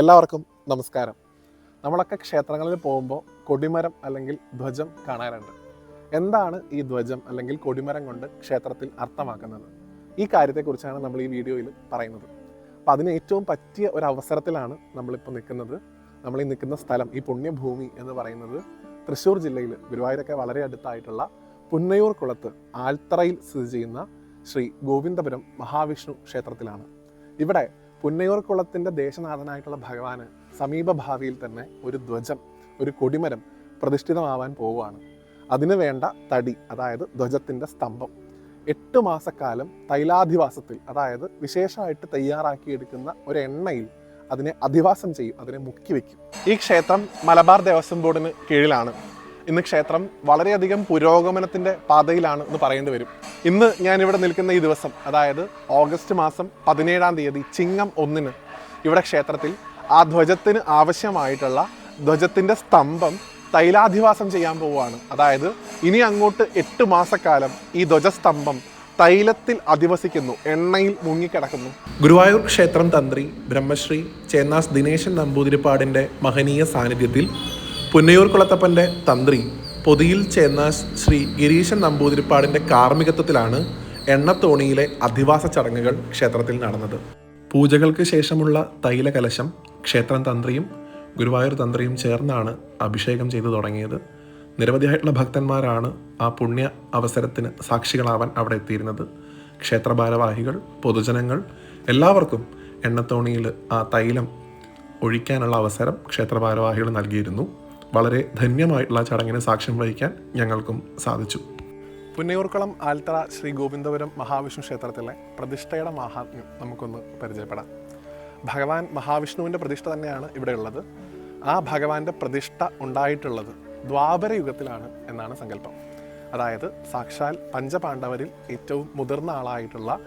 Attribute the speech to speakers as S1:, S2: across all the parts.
S1: എല്ലാവർക്കും നമസ്കാരം. നമ്മളൊക്കെ ക്ഷേത്രങ്ങളിൽ പോകുമ്പോൾ കൊടിമരം അല്ലെങ്കിൽ ധ്വജം കാണാറുണ്ട്. എന്താണ് ഈ ധ്വജം അല്ലെങ്കിൽ കൊടിമരം കൊണ്ട് ക്ഷേത്രത്തിൽ അർത്ഥമാക്കുന്നത്? ഈ കാര്യത്തെക്കുറിച്ചാണ് നമ്മൾ ഈ വീഡിയോയിൽ പറയുന്നത്. അപ്പോൾ അതിന് ഏറ്റവും പറ്റിയ ഒരു അവസരത്തിലാണ് നമ്മളിപ്പോൾ നിൽക്കുന്നത്. നമ്മൾ ഈ നിൽക്കുന്ന സ്ഥലം ഈ പുണ്യഭൂമി എന്ന് പറയുന്നത് തൃശ്ശൂർ ജില്ലയിൽ ഗുരുവായൂരൊക്കെ വളരെ അടുത്തായിട്ടുള്ള പുന്നയൂർ കുളത്ത് ആൽത്തറയിൽ സ്ഥിതി ചെയ്യുന്ന ശ്രീ ഗോവിന്ദപുരം മഹാവിഷ്ണു ക്ഷേത്രത്തിലാണ്. ഇവിടെ പുന്നയൂർ കുളത്തിന്റെ ദേശനാഥനായിട്ടുള്ള ഭഗവാന് സമീപ ഭാവിയിൽ തന്നെ ഒരു ധ്വജം ഒരു കൊടിമരം പ്രതിഷ്ഠിതമാവാൻ പോവുകയാണ്. അതിനു വേണ്ട തടി അതായത് ധ്വജത്തിന്റെ സ്തംഭം. എട്ട് മാസക്കാലം തൈലാധിവാസത്തിൽ അതായത് വിശേഷമായിട്ട് തയ്യാറാക്കിയെടുക്കുന്ന ഒരു എണ്ണയിൽ അതിനെ അധിവാസം ചെയ്യും അതിനെ മുക്കി വയ്ക്കും ഈ ക്ഷേത്രം മലബാർ ദേവസ്വം ബോർഡിന് കീഴിലാണ്. ഇന്ന് ക്ഷേത്രം വളരെയധികം പുരോഗമനത്തിന്റെ പാതയിലാണ് എന്ന് പറയേണ്ടി വരും. ഇന്ന് ഞാനിവിടെ നിൽക്കുന്ന ഈ ദിവസം അതായത് ഓഗസ്റ്റ് മാസം പതിനേഴാം തീയതി ചിങ്ങം ഒന്നിന് ഇവിടെ ക്ഷേത്രത്തിൽ ആ ധ്വജത്തിന് ആവശ്യമായിട്ടുള്ള ധ്വജത്തിന്റെ സ്തംഭം തൈലാധിവാസം ചെയ്യാൻ പോവുകയാണ്. അതായത് ഇനി അങ്ങോട്ട് എട്ട് മാസക്കാലം ഈ ധ്വജസ്തംഭം തൈലത്തിൽ അധിവസിക്കുന്നു എണ്ണയിൽ മുങ്ങിക്കിടക്കുന്നു.
S2: ഗുരുവായൂർ ക്ഷേത്രം തന്ത്രി ബ്രഹ്മശ്രീ ചേന്നാസ് ദിനേശൻ നമ്പൂതിരിപ്പാടിന്റെ മഹനീയ സാന്നിധ്യത്തിൽ പുന്നയൂർ കുളത്തപ്പന്റെ തന്ത്രി പൊതിയിൽ ചേർന്ന ശ്രീ ഗിരീശൻ നമ്പൂതിരിപ്പാടിന്റെ കാർമ്മികത്വത്തിലാണ് എണ്ണത്തോണിയിലെ അധിവാസ ചടങ്ങുകൾ ക്ഷേത്രത്തിൽ നടന്നത്. പൂജകൾക്ക് ശേഷമുള്ള തൈലകലശം ക്ഷേത്രം തന്ത്രിയും ഗുരുവായൂർ തന്ത്രിയും ചേർന്നാണ് അഭിഷേകം ചെയ്തു തുടങ്ങിയത്. നിരവധിയായിട്ടുള്ള ഭക്തന്മാരാണ് ആ പുണ്യ അവസരത്തിന് സാക്ഷികളാവാൻ അവിടെ എത്തിയിരുന്നത്. ക്ഷേത്ര ഭാരവാഹികൾ പൊതുജനങ്ങൾ എല്ലാവർക്കും എണ്ണത്തോണിയിൽ ആ തൈലം ഒഴിക്കാനുള്ള അവസരം ക്ഷേത്ര ഭാരവാഹികൾ നൽകിയിരുന്നു. വളരെ ധന്യമായിട്ടുള്ള ചടങ്ങിന് സാക്ഷ്യം വഹിക്കാൻ ഞങ്ങൾക്കും സാധിച്ചു.
S1: പുന്നയൂർക്കുളം ആൽത്തറ ശ്രീ ഗോവിന്ദപുരം മഹാവിഷ്ണു ക്ഷേത്രത്തിലെ പ്രതിഷ്ഠയുടെ മഹാത്മ്യം നമുക്കൊന്ന് പരിചയപ്പെടാം. ഭഗവാൻ മഹാവിഷ്ണുവിന്റെ പ്രതിഷ്ഠ തന്നെയാണ് ഇവിടെ ഉള്ളത് ആ ഭഗവാന്റെ പ്രതിഷ്ഠ ഉണ്ടായിട്ടുള്ളത് ദ്വാപര യുഗത്തിലാണ് എന്നാണ് സങ്കല്പം. അതായത് സാക്ഷാൽ പഞ്ചപാണ്ഡവരിൽ ഏറ്റവും മുതിർന്ന ആളായിട്ടുള്ള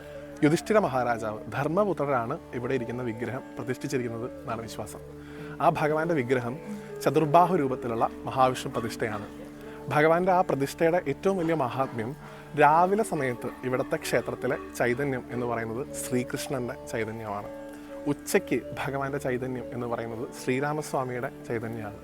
S1: യുധിഷ്ഠിര മഹാരാജാവ് ധർമ്മപുത്രരാണ് ഇവിടെ ഇരിക്കുന്ന വിഗ്രഹം പ്രതിഷ്ഠിച്ചിരിക്കുന്നത് എന്നാണ് വിശ്വാസം. ആ ഭഗവാന്റെ വിഗ്രഹം ചതുർബാഹു രൂപത്തിലുള്ള മഹാവിഷ്ണു പ്രതിഷ്ഠയാണ്. ഭഗവാന്റെ ആ പ്രതിഷ്ഠയുടെ ഏറ്റവും വലിയ മഹാത്മ്യം രാവിലെ സമയത്ത് ഇവിടുത്തെ ക്ഷേത്രത്തിലെ ചൈതന്യം എന്ന് പറയുന്നത് ശ്രീകൃഷ്ണന്റെ ചൈതന്യമാണ്. ഉച്ചയ്ക്ക് ഭഗവാന്റെ ചൈതന്യം എന്ന് പറയുന്നത് ശ്രീരാമസ്വാമിയുടെ ചൈതന്യമാണ്.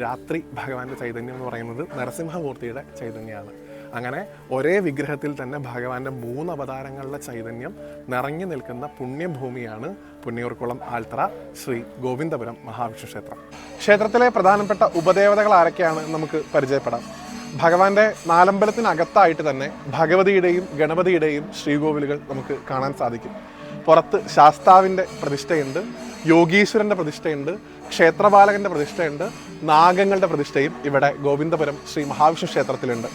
S1: രാത്രി ഭഗവാന്റെ ചൈതന്യം എന്ന് പറയുന്നത് നരസിംഹമൂർത്തിയുടെ ചൈതന്യമാണ്. അങ്ങനെ ഒരേ വിഗ്രഹത്തിൽ തന്നെ ഭഗവാന്റെ മൂന്ന് അവതാരങ്ങളുടെ ചൈതന്യം നിറഞ്ഞു നിൽക്കുന്ന പുണ്യഭൂമിയാണ് പുന്നയൂർക്കുളം ആൽത്തറ ശ്രീ ഗോവിന്ദപുരം മഹാവിഷ്ണു ക്ഷേത്രം. ക്ഷേത്രത്തിലെ പ്രധാനപ്പെട്ട ഉപദേവതകൾ ആരൊക്കെയാണ് നമുക്ക് പരിചയപ്പെടാം. ഭഗവാന്റെ നാലമ്പലത്തിനകത്തായിട്ട് തന്നെ ഭഗവതിയുടെയും ഗണപതിയുടെയും ശ്രീകോവിലുകൾ നമുക്ക് കാണാൻ സാധിക്കും. പുറത്ത് ശാസ്താവിന്റെ പ്രതിഷ്ഠയുണ്ട് യോഗീശ്വരന്റെ പ്രതിഷ്ഠയുണ്ട് ക്ഷേത്രപാലകന്റെ പ്രതിഷ്ഠയുണ്ട് നാഗങ്ങളുടെ പ്രതിഷ്ഠയും ഇവിടെ ഗോവിന്ദപുരം ശ്രീ മഹാവിഷ്ണു ക്ഷേത്രത്തിലുണ്ട്.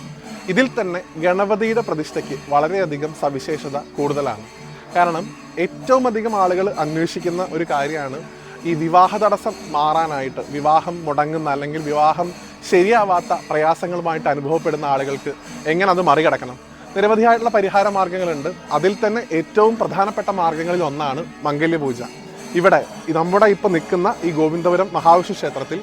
S1: ഇതിൽ തന്നെ ഗണപതിയുടെ പ്രതിഷ്ഠയ്ക്ക് വളരെയധികം സവിശേഷത കൂടുതലാണ്. കാരണം ഏറ്റവും അധികം ആളുകൾ അന്വേഷിക്കുന്ന ഒരു കാര്യമാണ് ഈ വിവാഹ തടസ്സം മാറാനായിട്ട് വിവാഹം മുടങ്ങുന്ന അല്ലെങ്കിൽ വിവാഹം ശരിയാവാത്ത പ്രയാസങ്ങളുമായിട്ട് അനുഭവപ്പെടുന്ന ആളുകൾക്ക് എങ്ങനെ അത് മറികടക്കണം? നിരവധിയായിട്ടുള്ള പരിഹാര മാർഗങ്ങളുണ്ട് അതിൽ തന്നെ ഏറ്റവും പ്രധാനപ്പെട്ട മാർഗങ്ങളിൽ ഒന്നാണ് മംഗല്യപൂജ. ഇവിടെ നമ്മുടെ ഇപ്പോൾ നിൽക്കുന്ന ഈ ഗോവിന്ദപുരം മഹാവിഷ്ണു ക്ഷേത്രത്തിൽ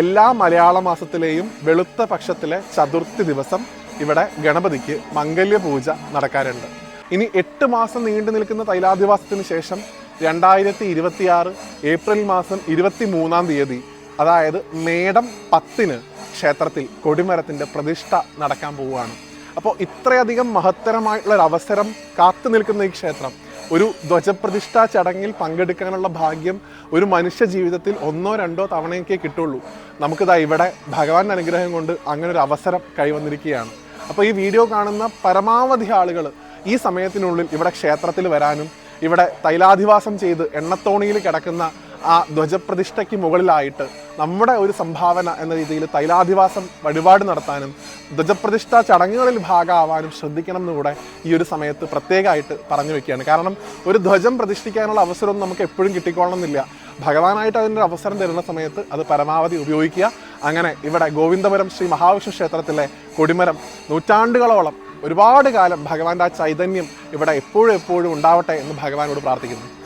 S1: എല്ലാ മലയാള മാസത്തിലെയും വെളുത്ത പക്ഷത്തിലെ ചതുർത്ഥി ദിവസം ഇവിടെ ഗണപതിക്ക് മംഗല്യ പൂജ നടക്കാറുണ്ട്. ഇനി എട്ട് മാസം നീണ്ടു നിൽക്കുന്ന തൈലാധിവാസത്തിന് ശേഷം രണ്ടായിരത്തി ഇരുപത്തിയാറ് ഏപ്രിൽ മാസം ഇരുപത്തി മൂന്നാം തീയതി അതായത് മേടം പത്തിന് ക്ഷേത്രത്തിൽ കൊടിമരത്തിന്റെ പ്രതിഷ്ഠ നടക്കാൻ പോവുകയാണ്. അപ്പോൾ ഇത്രയധികം മഹത്തരമായിട്ടുള്ള ഒരു അവസരം കാത്തു നിൽക്കുന്ന ഈ ക്ഷേത്രം ഒരു ധ്വജപ്രതിഷ്ഠാ ചടങ്ങിൽ പങ്കെടുക്കാനുള്ള ഭാഗ്യം ഒരു മനുഷ്യ ജീവിതത്തിൽ ഒന്നോ രണ്ടോ തവണയൊക്കെ കിട്ടുള്ളൂ. നമുക്കിതാ ഇവിടെ ഭഗവാന്റെ അനുഗ്രഹം കൊണ്ട് അങ്ങനെ ഒരു അവസരം കൈവന്നിരിക്കുകയാണ്. അപ്പോൾ ഈ വീഡിയോ കാണുന്ന പരമാവധി ആളുകൾ ഈ സമയത്തിനുള്ളിൽ ഇവിടെ ക്ഷേത്രത്തിൽ വരാനും ഇവിടെ തൈലാധിവാസം ചെയ്ത് എണ്ണത്തോണിയിൽ കിടക്കുന്ന ആ ധ്വജപ്രതിഷ്ഠയ്ക്ക് മുകളിലായിട്ട് നമ്മുടെ ഒരു സംഭാവന എന്ന രീതിയിൽ തൈലാധിവാസം വഴിപാട് നടത്താനും ധ്വജപ്രതിഷ്ഠ ചടങ്ങുകളിൽ ഭാഗമാവാനും ശ്രദ്ധിക്കണം എന്നുകൂടെ ഈ ഒരു സമയത്ത് പ്രത്യേകമായിട്ട് പറഞ്ഞു വെക്കുകയാണ്. കാരണം ഒരു ധ്വജം പ്രതിഷ്ഠിക്കാനുള്ള അവസരമൊന്നും നമുക്ക് എപ്പോഴും കിട്ടിക്കൊള്ളണമെന്നില്ല. ഭഗവാനായിട്ട് അതിന്റെ അവസരം തരുന്ന സമയത്ത് അത് പരമാവധി ഉപയോഗിക്കുക. അങ്ങനെ ഇവിടെ ഗോവിന്ദപുരം ശ്രീ മഹാവിഷ്ണു ക്ഷേത്രത്തിലെ കൊടിമരം നൂറ്റാണ്ടുകളോളം ഒരുപാട് കാലം ഭഗവാന്റെ ആ ചൈതന്യം ഇവിടെ എപ്പോഴും എപ്പോഴും ഉണ്ടാവട്ടെ എന്ന് ഭഗവാനോട് പ്രാർത്ഥിക്കുന്നു.